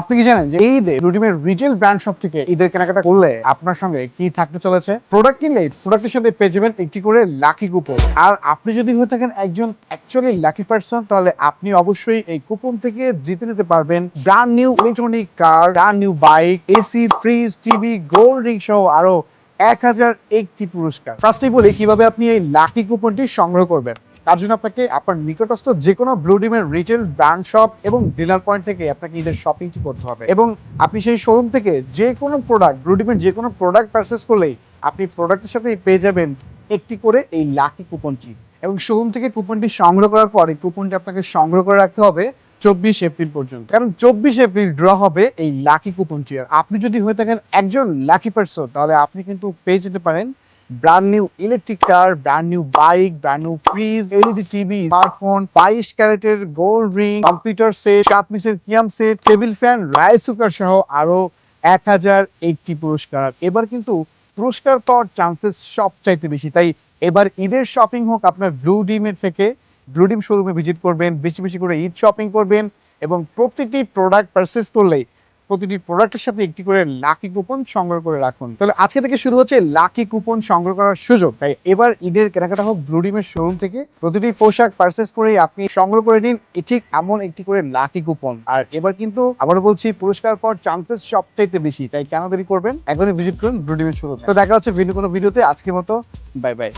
আপনি কি জানেন যে ঈদে রুডিমের রিটেল ব্র্যান্ড শপ থেকে ঈদের কেনাকাটা করলে আপনার সঙ্গে কি থাকতে চলেছে? প্রোডাক্ট কিনলে প্রোডাক্টের সাথে পেয়ে যাবেন একটি করে লাকি কুপন আর আপনি যদি হয়ে থাকেন একজন অ্যাকচুয়ালি লাকি পার্সন তাহলে আপনি অবশ্যই এই কুপন থেকে জিতে নিতে পারবেন brand new electronic car brand new bike AC fridge TV gold ring সহ আরও এক হাজার একটি পুরস্কার। ফার্স্টেই বলি কীভাবে আপনি এই লাকি কুপনটি সংগ্রহ করবেন। তার জন্য আপনাকে আপনার নিকটস্থ যে কোনো ব্লুডিমের রিটেল ব্র্যান্ড শপ এবং ডিলার পয়েন্ট থেকে আপনাকে ঈদের শপিংটি করতে হবে। এবং আপনি সেই শোরুম থেকে যে কোনো প্রোডাক্ট ব্লুডিমের যে কোনো প্রোডাক্ট পারচেস করলেই আপনি প্রোডাক্টের সাথে পেয়ে যাবেন একটি করে এই লাকি কুপনটি এবং শোরুম থেকে কুপনটি সংগ্রহ করার পর এই কুপনটি আপনাকে সংগ্রহ করে রাখতে হবে চব্বিশ এপ্রিল পর্যন্ত। কারণ চব্বিশ এপ্রিল ড্র হবে এই লাকি কুপনটি আর আপনি যদি হয়ে থাকেন একজন লাকি পার্সন তাহলে আপনি কিন্তু পেয়ে যেতে পারেন brand new electric car brand new bike brand new fridge LED TV smartphone বাইশ ক্যারেটের গোল্ড রিং কম্পিউটার সেট সাত পিসের Kiam set table fan rice cooker সহ আরও এক হাজার এইটটি পুরস্কার। এবার কিন্তু পুরস্কার পাওয়ার চান্সেস সবচাইতে বেশি। তাই এবার ঈদের শপিং হোক আপনার ব্লু ডিমের থেকে। ব্লু ডিম শোরুমে ভিজিট করবেন, বেশি বেশি করে ঈদ শপিং করবেন এবং প্রতিটি প্রোডাক্ট পারচেস করলেই প্রতিটি প্রোডাক্টের সাথে একটি করে লাকি কুপন সংগ্রহ করে রাখুন। তাহলে আজকে থেকে শুরু হচ্ছে লাকি কুপন সংগ্রহ করার সুযোগ। তাই এবার ঈদের কেনাকাটা হোক ব্লুডিমের শোরুম থেকে প্রতিটি পোশাক পারচেস করেই আপনি সংগ্রহ করে নিন ঠিক এমন একটি করে লাকি কুপন আর এবার কিন্তু আবারও বলছি, পুরস্কার পাওয়ার চান্সেস সবচাইতে বেশি। তাই কেন দেরি করবেন? এখনই ভিজিট করুন ব্লুডিমের শোরুম তো দেখা হচ্ছে ভিন্ন কোনো ভিডিওতে আজকের মতো বাই বাই